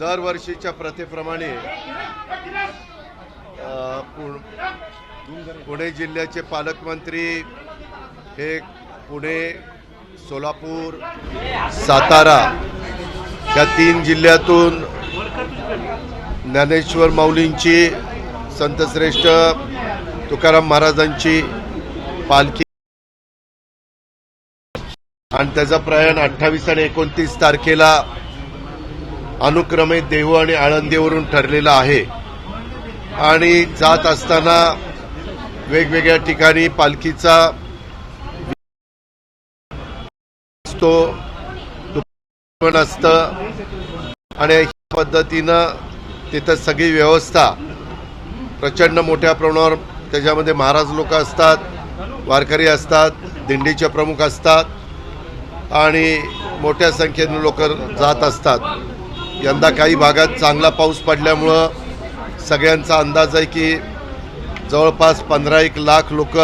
दरवर्षीच्या प्रथेप्रमाणे पु- पुणे जिल्ह्याचे पालकमंत्री हे पुणे सोलापूर सातारा या तीन जिल्ह्यातून ज्ञानेश्वर माऊलींची संतश्रेष्ठ तुकाराम महाराजांची पालखी आणि त्याचं प्रयाण अठ्ठावीस आणि एकोणतीस तारखेला अनुक्रमे देहू आणि आळंदीवरून ठरलेला आहे. आणि जात असताना वेगवेगळ्या ठिकाणी पालखीचा असतो. पण असतं. आणि ह्या पद्धतीनं तिथं सगळी व्यवस्था. प्रचंड मोठ्या प्रमाणावर त्याच्यामध्ये महाराज लोक असतात वारकरी असतात दिंडीचे प्रमुख असतात. आणि मोठ्या संख्येने लोक जात असतात. यंदा काही भागात चांगला पाऊस पडल्यामुळं सगळ्यांचा अंदाज आहे की जवळपास पंधरा एक लाख लोक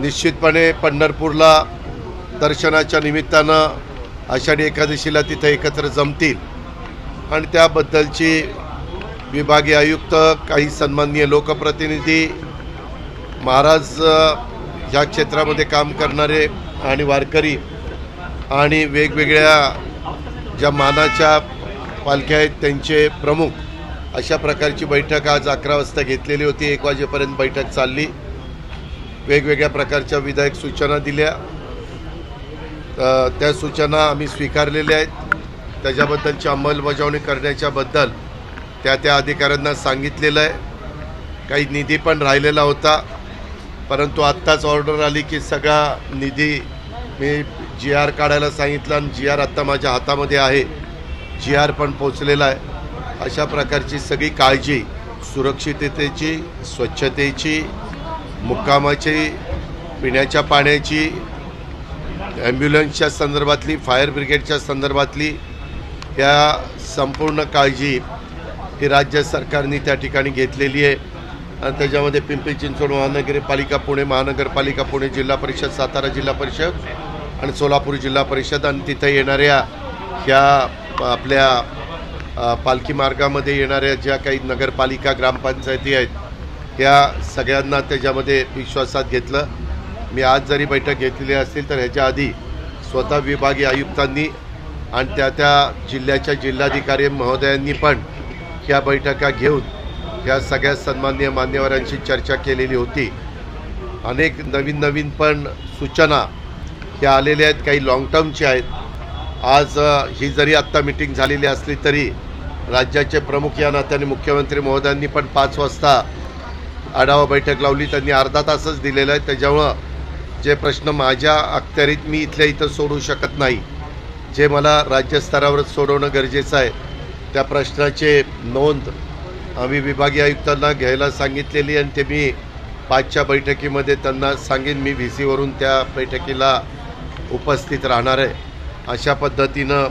निश्चितपणे पंढरपूरला दर्शनाच्या निमित्तानं आषाढी एकादशीला तिथं एकत्र जमतील. आणि त्याबद्दलची विभागीय आयुक्त काही सन्माननीय लोकप्रतिनिधी महाराज ह्या क्षेत्रामध्ये काम करणारे आणि वारकरी आणि वेगवेगळ्या ज्या मानाच्या पालख्या आहेत त्यांचे प्रमुख अशा प्रकारची बैठक आज अकरा वाजता घेतलेली होती. एक वाजेपर्यंत बैठक चालली. वेगवेगळ्या प्रकारच्या विधायक सूचना दिल्या. त्या सूचना आम्ही स्वीकारलेल्या आहेत. त्याच्याबद्दलची अंमलबजावणी करण्याच्याबद्दल त्या त्या अधिकाऱ्यांना सांगितलेलं आहे. काही निधी पण राहिलेला होता. परंतु आत्ताच ऑर्डर आली की सगळा निधी मी जी आर काढायला सांगितलं आणि जी आर आत्ता माझ्या हातामध्ये आहे. जी आर पण पोचलेला आहे. अशा प्रकारची सगळी काळजी सुरक्षिततेची स्वच्छतेची मुक्कामाची पिण्याच्या पाण्याची ॲम्ब्युलन्सच्या संदर्भातली फायर ब्रिगेडच्या संदर्भातली या संपूर्ण काळजी ही राज्य सरकारने त्या ठिकाणी घेतलेली आहे. आणि त्याच्यामध्ये पिंपरी चिंचवड महानगरपालिका पुणे महानगरपालिका पुणे जिल्हा परिषद सातारा जिल्हा परिषद आणि सोलापूर जिल्हा परिषद आणि तिथं येणाऱ्या ह्या आपल्या पालखी मार्गामध्ये येणाऱ्या ज्या काही नगरपालिका ग्रामपंचायती आहेत ह्या सगळ्यांना त्याच्यामध्ये विश्वासात घेतलं. मी आज जरी बैठक घेतलेली असतील तर ह्याच्या आधी स्वतः विभागीय आयुक्तांनी आणि त्या त्या जिल्ह्याच्या जिल्हाधिकारी महोदयांनी पण ह्या बैठका घेऊन ह्या सगळ्या सन्मान्य मान्यवरांशी चर्चा केलेली होती. अनेक नवीन नवीन पण सूचना ह्या आलेल्या आहेत काही लाँग टर्मचे आहेत. आज ही जरी आत्ता मिटिंग झालेली असली तरी राज्याचे प्रमुख या नात्याने मुख्यमंत्री महोदयांनी पण पाच वाजता आढावा बैठक लावली. त्यांनी अर्धा तासच दिलेला आहे. त्याच्यामुळं जे प्रश्न माझ्या अखत्यारीत मी इथल्या इथं सोडू शकत नाही. जे मला राज्यस्तरावरच सोडवणं गरजेचं आहे त्या प्रश्नाचे नोंद आम्ही विभागीय आयुक्तांना घ्यायला सांगितलेली आणि ते मी पाचच्या बैठकीमध्ये त्यांना सांगेन. मी व्ही सीवरून त्या बैठकीला उपस्थित राहणार आहे अशा पद्धतीनं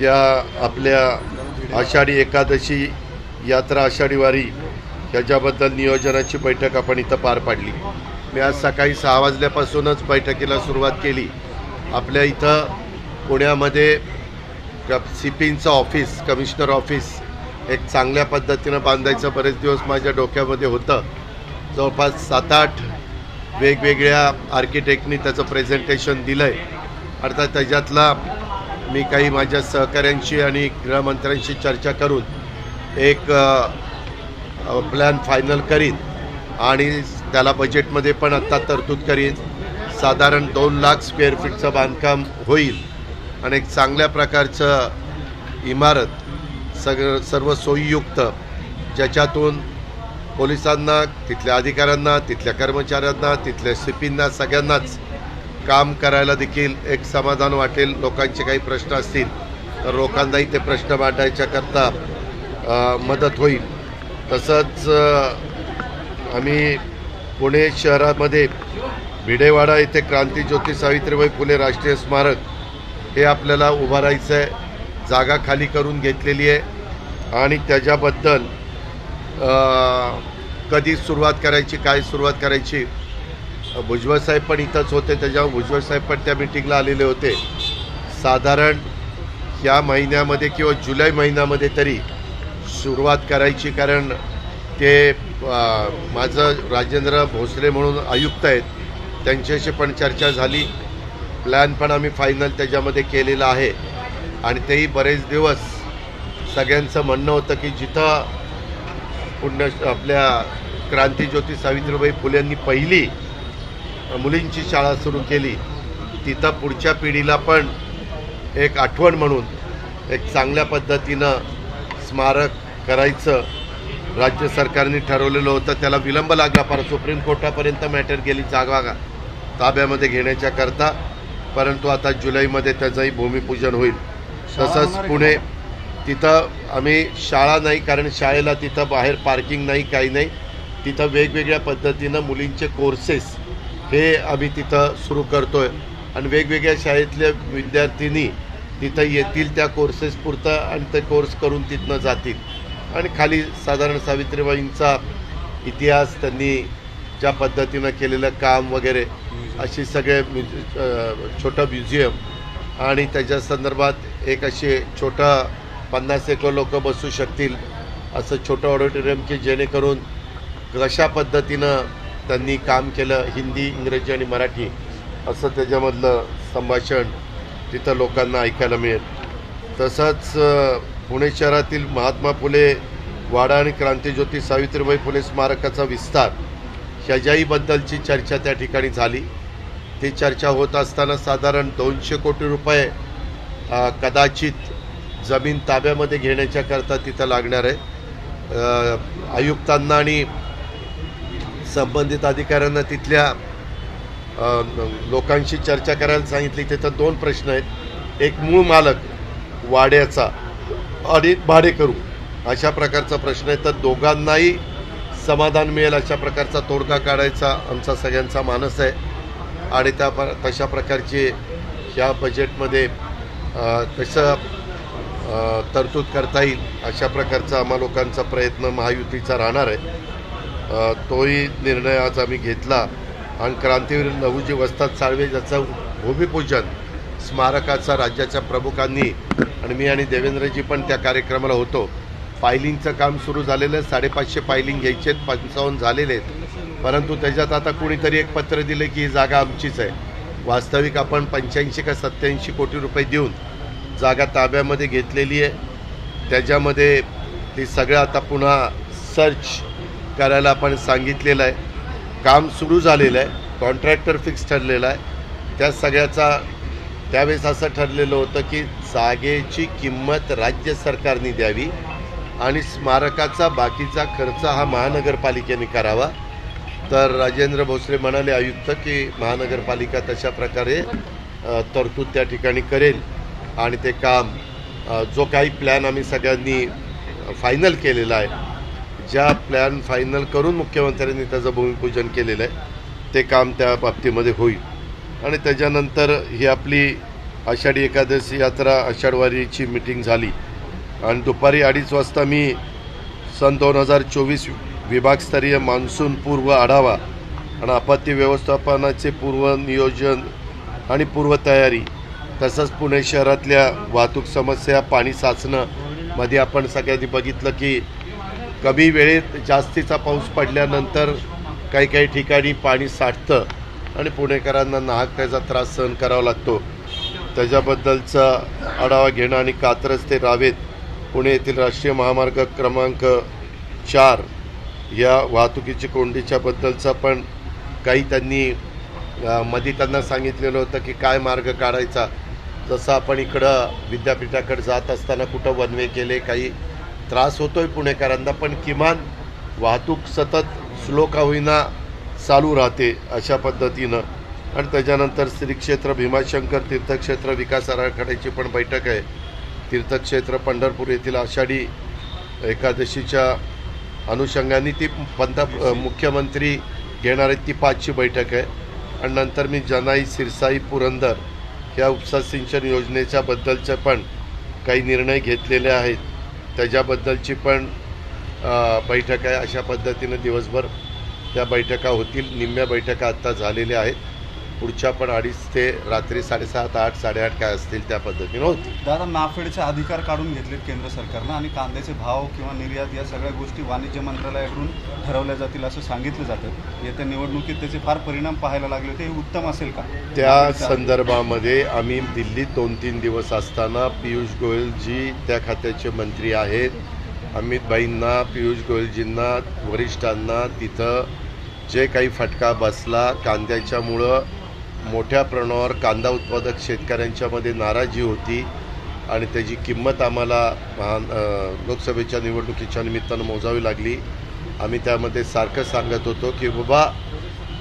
या आपल्या आषाढी एकादशी यात्रा आषाढी वारी ह्याच्याबद्दल नियोजनाची बैठक आपण इथं पार पाडली. मी आज सकाळी सहा वाजल्यापासूनच बैठकीला सुरुवात केली. आपल्या इथं पुण्यामध्ये सिपिंगचं ऑफिस कमिशनर ऑफिस एक चांगल्या पद्धतीनं बांधायचं बरेच दिवस माझ्या डोक्यामध्ये होतं. जवळपास सात आठ वेगवेगळ्या आर्किटेक्टनी त्याचं प्रेझेंटेशन दिलं आहे अर्थात त्याच्यातला मी काही माझ्या सहकाऱ्यांशी आणि गृहमंत्र्यांशी चर्चा करून एक प्लॅन फायनल करीन आणि त्याला बजेटमध्ये पण आत्ता तरतूद करीन. साधारण दोन लाख स्क्वेअर फीटचं बांधकाम होईल. आणि एक चांगल्या प्रकारचं इमारत सग सर्व सोयीयुक्त ज्याच्यातून पोलिसांना तिथल्या अधिकाऱ्यांना तिथल्या कर्मचाऱ्यांना तिथल्या शिपींना सगळ्यांनाच काम करायला देखील एक समाधान वाटेल. लोकांचे काही प्रश्न असतील तर लोकांनाही ते प्रश्न मांडायच्याकरता मदत होईल. तसंच आम्ही पुणे शहरामध्ये भिडेवाडा येथे क्रांतीज्योती सावित्रीबाई फुले राष्ट्रीय स्मारक हे आपल्याला उभारायचं आहे जागा खाली करून घेतलेली आहे. आणि त्याच्याबद्दल कधी सुरुवात करायची काय सुरुवात करायची? भुजबळ साहेब पण इथंच होते त्याच्यावर भुजबळ साहेब पण त्या मिटिंगला आलेले होते. साधारण या महिन्यामध्ये किंवा जुलै महिन्यामध्ये तरी सुरुवात करायची कारण ते माझं राजेंद्र भोसले म्हणून आयुक्त आहेत त्यांच्याशी पण चर्चा झाली. प्लॅन पण आम्ही फायनल त्याच्यामध्ये केलेला आहे. आणि तेही बरेच दिवस सगळ्यांचं म्हणणं होतं की जिथं पुण्य आपल्या क्रांतीज्योती सावित्रीबाई फुलेंनी पहिली मुलींची शाळा सुरू केली. तिथं पुढच्या पिढीला पण एक आठवण म्हणून एक चांगल्या पद्धतीनं स्मारक करायचं राज्य सरकारने ठरवलेलं होतं. त्याला विलंब लागला. फार सुप्रीम कोर्टापर्यंत मॅटर गेली. जागा ताब्यामध्ये घेण्याच्या करता परंतु आता जुलैमध्ये त्याचंही भूमिपूजन होईल. तसंच पुणे तिथं आम्ही शाळा नाही कारण शाळेला तिथं बाहेर पार्किंग नाही काही नाही. तिथं वेगवेगळ्या पद्धतीनं मुलींचे कोर्सेस हे आम्ही तिथं सुरू करतोय. आणि वेगवेगळ्या शाळेतल्या विद्यार्थिनी तिथं येतील त्या कोर्सेस पुरतं आणि ते कोर्स करून तिथनं जातील. आणि खाली साधारण सावित्रीबाईंचा इतिहास त्यांनी ज्या पद्धतीनं केलेलं काम वगैरे अशी सगळे म्युझि छोटं म्युझियम. आणि त्याच्या संदर्भात एक असे छोटं पन्नास एक लोक बसू शकतील असं छोटं ऑडिटोरियम की जेणेकरून कशा पद्धतीनं त्यांनी काम केलं हिंदी इंग्रजी आणि मराठी असं त्याच्यामधलं संभाषण तिथं लोकांना ऐकायला मिळेल. तसंच पुणे शहरातील महात्मा फुले वाडा आणि क्रांतीज्योती सावित्रीबाई फुले स्मारकाचा विस्तार ह्याच्याहीबद्दलची चर्चा त्या ठिकाणी झाली. ती चर्चा होत असताना साधारण दोनशे कोटी रुपये कदाचित जमीन ताब्यामध्ये घेण्याच्याकरता तिथं लागणार आहे. आयुक्तांना आणि संबंधित अधिकाऱ्यांना तिथल्या लोकांशी चर्चा करायला सांगितली. तिथं दोन प्रश्न आहेत. एक मूळ मालक वाड्याचा आणि भाडेकरू अशा प्रकारचा प्रश्न आहे. तर दोघांनाही समाधान मिळेल अशा प्रकारचा तोडगा काढायचा आमचा सगळ्यांचा मानस आहे. आणि त्या प तशा प्रकारची ह्या बजेटमध्ये तसं तरतूद करता येईल अशा प्रकारचा आम्हा लोकांचा प्रयत्न महायुतीचा राहणार आहे. तोही निर्णय आज आम्ही घेतला आणि क्रांतीवीर लहुजी वस्ताद साळवे ज्याचं भूमिपूजन स्मारकाचा राज्याच्या प्रमुखांनी आणि मी आणि देवेंद्रजी पण त्या कार्यक्रमाला होतो. फायलिंगचं काम सुरू झालेलं आहे साडेपाचशे फायलिंग घ्यायचे आहेत पंचावन्न झालेले आहेत. परंतु त्याच्यात आता कुणीतरी एक पत्र दिलं की ही जागा आमचीच आहे. वास्तविक आपण पंच्याऐंशी का सत्याऐंशी कोटी रुपये देऊन जागा ताब्यामध्ये घेतलेली आहे. त्याच्यामध्ये ती सगळं आता पुन्हा सर्च करायला आपण सांगितलेलं आहे. काम सुरू झालेलं आहे. कॉन्ट्रॅक्टर फिक्स ठरलेला आहे. त्या सगळ्याचा त्यावेळेस असं ठरलेलं होतं की जागेची किंमत राज्य सरकारने द्यावी आणि स्मारकाचा बाकीचा खर्च हा महानगरपालिकेने करावा. तर राजेंद्र भोसले म्हणाले आयुक्त की महानगरपालिका तशा प्रकारे तरतूद त्या ठिकाणी करेल. आणि ते काम जो काही प्लॅन आम्ही सगळ्यांनी फायनल केलेला आहे ज्या प्लॅन फायनल करून मुख्यमंत्र्यांनी त्याचं भूमिपूजन केलेलं आहे ते काम त्या बाबतीमध्ये होईल. आणि त्याच्यानंतर ही आपली आषाढी एकादशी यात्रा आषाढवारीची मिटिंग झाली. आणि दुपारी अडीच वाजता मी सन दोन हजार चोवीस विभागस्तरीय मान्सून पूर्व आढावा आणि आपत्ती व्यवस्थापनाचे पूर्व नियोजन आणि पूर्वतयारी तसंच पुणे शहरातल्या वाहतूक समस्या पाणी साचणं मध्ये आपण सगळ्यांनी बघितलं की कमी वेळेत जास्तीचा पाऊस पडल्यानंतर काही काही ठिकाणी पाणी साठतं आणि पुणेकरांना नाहक त्याचा त्रास सहन करावा लागतो. त्याच्याबद्दलचा आढावा घेणं आणि कात्रज ते रावेत पुणे येथील राष्ट्रीय महामार्ग क्रमांक चार या वाहतुकीची कोंडीच्याबद्दलचा पण काही त्यांनी मध्ये त्यांना सांगितलेलं होतं की काय मार्ग काढायचा. जसं आपण इकडं विद्यापीठाकडे जात असताना कुठं वनवे केले काही त्रास होतो आहे पुणेकरांना पण किमान वाहतूक सतत स्लो का होईना चालू राहते अशा पद्धतीनं. आणि त्याच्यानंतर श्रीक्षेत्र भीमाशंकर तीर्थक्षेत्र विकास आराखड्याची पण बैठक आहे. तीर्थक्षेत्र पंढरपूर येथील आषाढी एकादशीच्या अनुषंगाने ती पंत मुख्यमंत्री घेणार आहेत ती पाचची बैठक आहे. आणि नंतर मी जनाई सिरसाई पुरंदर ह्या उपसा सिंचन योजनेच्या बद्दलचे पण काही निर्णय घेतलेले आहेत. त्याच्याबद्दलची पण बैठक आहे अशा पद्धतीनं दिवसभर त्या बैठका होतील. निम्म्या बैठका आत्ता झालेल्या आहेत. पुढच्या पण अडीच ते रात्री साडेसात आठ साडेआठ काय असतील त्या पद्धतीनं होती. दादा नाफेडचे अधिकार काढून घेतलेत केंद्र सरकारनं आणि कांद्याचे भाव किंवा निर्यात या सगळ्या गोष्टी वाणिज्य मंत्रालयाकडून ठरवल्या जातील असं सांगितलं जातं. येत्या निवडणुकीत त्याचे फार परिणाम पाहायला लागले होते. हे उत्तम असेल का? त्या संदर्भामध्ये आम्ही दिल्लीत दोन तीन दिवस असताना पियुष गोयलजी त्या खात्याचे मंत्री आहेत. अमितभाईंना पियुष गोयलजींना वरिष्ठांना तिथं जे काही फटका बसला कांद्याच्यामुळं मोठ्या प्रमाणावर कांदा उत्पादक शेतकऱ्यांच्यामध्ये नाराजी होती आणि त्याची किंमत आम्हाला लोकसभेच्या निवडणुकीच्या निमित्तानं मोजावी लागली. आम्ही त्यामध्ये सारखं सांगत होतो की बाबा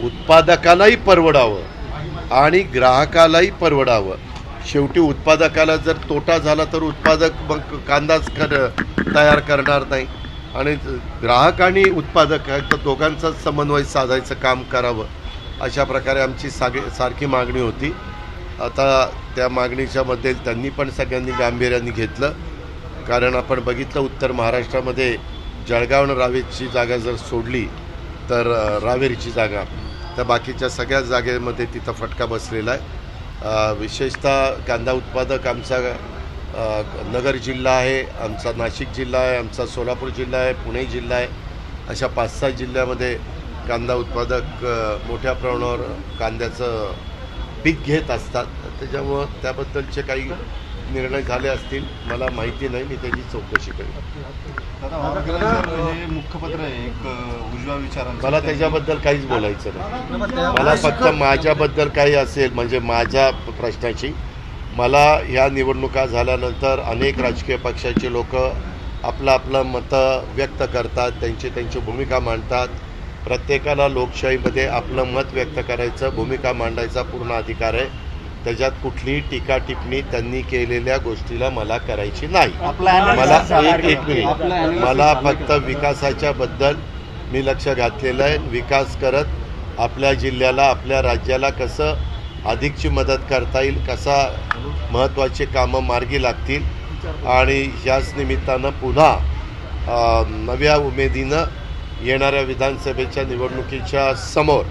उत्पादकालाही परवडावं आणि ग्राहकालाही परवडावं. शेवटी उत्पादकाला जर तोटा झाला तर उत्पादक मग कांदाच कर तयार करणार नाही. आणि ग्राहक आणि उत्पादक दोघांचाच समन्वय साधायचं काम करावं. अशा प्रकारे आमची सागे सारखी मागणी होती. आता त्या मागणीच्यामध्ये त्यांनी पण सगळ्यांनी गांभीर्याने घेतलं. कारण आपण बघितलं उत्तर महाराष्ट्रामध्ये जळगावनं रावेरची जागा जर सोडली तर रावेरची जागा. तर बाकीच्या सगळ्या जागेमध्ये तिथं फटका बसलेला आहे. विशेषतः कांदा उत्पादक आमचा नगर जिल्हा आहे आमचा नाशिक जिल्हा आहे आमचा सोलापूर जिल्हा आहे पुणे जिल्हा आहे. अशा पाच सहा जिल्ह्यामध्ये कांदा उत्पादक मोठ्या प्रमाणावर कांद्याचं पीक घेत असतात. त्याच्यामुळं त्याबद्दलचे काही निर्णय झाले असतील मला माहिती नाही. मी त्याची चौकशी करेन. हे मुखपत्र आहे एक उजव्या विचारांचं मला त्याच्याबद्दल काहीच बोलायचं नाही. मला फक्त माझ्याबद्दल काही असेल म्हणजे माझ्या प्रश्नाची. मला ह्या निवडणुका झाल्यानंतर अनेक राजकीय पक्षाचे लोक आपलं आपलं मतं व्यक्त करतात त्यांची त्यांची भूमिका मांडतात. प्रत्येकाला लोकशाहीमध्ये आपलं मत व्यक्त करायचं भूमिका मांडायचा पूर्ण अधिकार आहे. त्याच्यात कुठलीही टीका टिप्पणी त्यांनी केलेल्या गोष्टीला मला करायची नाही. मला एक एक? मिनिट. मला फक्त विकासाच्या बद्दल मी लक्ष घातलेलं आहे. विकास करत आपल्या जिल्ह्याला आपल्या राज्याला कसं अधिकची मदत करता येईल कसा महत्त्वाचे कामं मार्गी लागतील. आणि ह्याच निमित्तानं पुन्हा नव्या उमेदीनं येणाऱ्या विधानसभेच्या निवडणुकीच्या समोर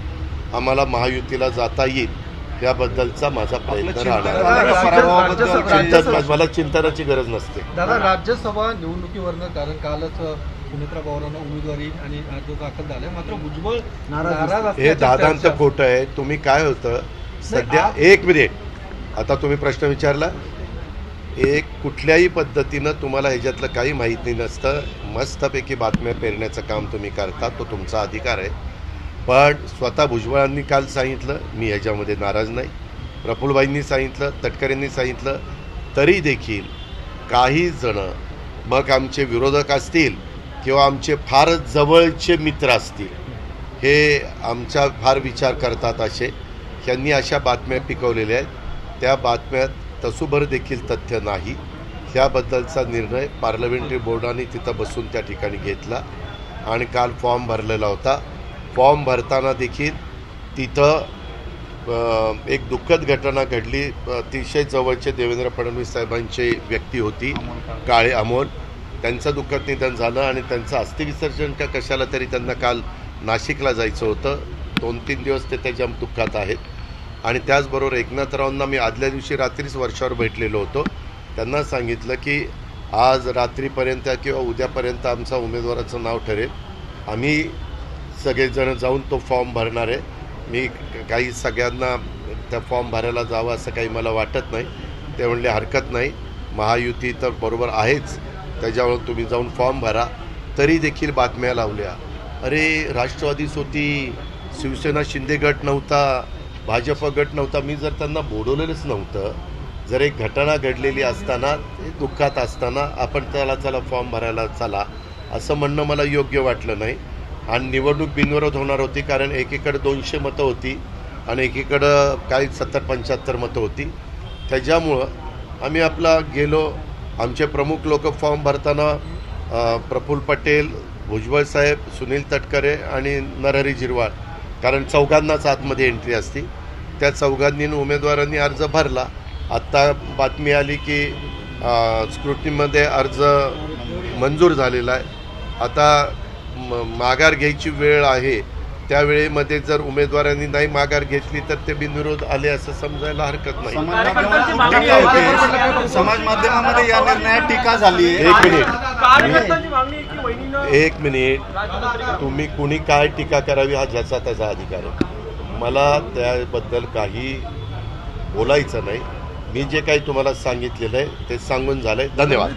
आम्हाला महायुतीला जाता येईल याबद्दलचा माझा प्रयत्न राहणार. झालं मला चिंतनाची गरज नसते. दादा राज्यसभा निवडणुकीवरनं कारण कालच अ, सुनेत्रा पवारांना उमेदवारी आणि अर्ज दाखल झालाय मात्र भुजबळ नाराज हे चर्चा. खोटं आहे. तुम्ही काय होतं? सध्या एक मिनिट. आता तुम्ही प्रश्न विचारला. एक कुठल्याही पद्धतीनं तुम्हाला ह्याच्यातलं काही माहिती नसतं. मस्तपैकी बातम्या पेरण्याचं काम तुम्ही करता तो तुमचा अधिकार आहे. पण स्वतः भुजबळांनी काल सांगितलं मी ह्याच्यामध्ये नाराज नाही. प्रफुल्लबाईंनी सांगितलं तटकरेंनी सांगितलं तरी देखील काही जणं मग आमचे विरोधक असतील किंवा आमचे फारच जवळचे मित्र असतील हे आमचा फार विचार करतात असे. यांनी अशा बातम्या पिकवलेल्या आहेत. त्या बातम्यात तसूभर देखील तथ्य नाही. ह्याबद्दलचा निर्णय पार्लमेंटरी बोर्डाने तिथं बसून त्या ठिकाणी घेतला आणि काल फॉर्म भरलेला होता. फॉर्म भरताना देखील तिथं एक दुःखद घटना घडली. अतिशय जवळचे देवेंद्र फडणवीस साहेबांची व्यक्ती होती काळे अमोल. त्यांचं दुःखद निधन झालं आणि त्यांचं अस्थिविसर्जन का कशाला तरी त्यांना काल नाशिकला जायचं होतं. दोन तीन दिवस ते त्याच्या दुःखात आहेत. आणि त्याचबरोबर एकनाथरावांना मी आदल्या दिवशी रात्रीच वर्षावर भेटलेलो होतो. त्यांना सांगितलं की आज रात्रीपर्यंत किंवा उद्यापर्यंत आमचा उमेदवाराचं नाव ठरेल. आम्ही सगळेजण जाऊन तो फॉर्म भरणार आहे. मी काही सगळ्यांना त्या फॉर्म भरायला जावं असं काही मला वाटत नाही. ते म्हणले हरकत नाही. महायुती तर बरोबर आहेच. त्याच्यावर तुम्ही जाऊन फॉर्म भरा. तरी देखील बातम्या लावल्या. अरे राष्ट्रवादीच होती. शिवसेना शिंदे गट नव्हता. भाजप गट नव्हता. मी जर त्यांना बोलवलेलंच नव्हतं जर एक घटना घडलेली असताना ते दुःखात असताना आपण त्याला चला फॉर्म भरायला चला असं म्हणणं मला योग्य वाटलं नाही. आणि निवडणूक बिनविरोध होणार होती कारण एकीकडे दोनशे मतं होती आणि एकीकडं काही सत्तर पंच्याहत्तर मतं होती. त्याच्यामुळं आम्ही आपला गेलो. आमचे प्रमुख लोक फॉर्म भरताना प्रफुल्ल पटेल भुजबळ साहेब सुनील तटकरे आणि नरहरी जिरवाळ कारण चौघांनाच आतमध्ये एंट्री असती. त्या चौघांनी उमेदवारांनी अर्ज भरला. आत्ता बातमी आली की स्क्रुटनीमध्ये अर्ज मंजूर झालेला आहे. आता म- माघार घ्यायची वेळ आहे. त्यावेळेमध्ये जर उमेदवारांनी नाही माघार घेतली तर ते बिनविरोध आले असं समजायला हरकत नाही. समाज माध्यमामध्ये या निर्णयात टीका झाली आहे. एक मिनिट. एक मिनिट. तुम्ही कुणी काय टीका करावी हा ज्याचा त्याचा अधिकार आहे. मला त्याबद्दल काही बोलायचं नाही. मी जे काही तुम्हाला सांगितलेलं आहे ते सांगून झालंय. धन्यवाद.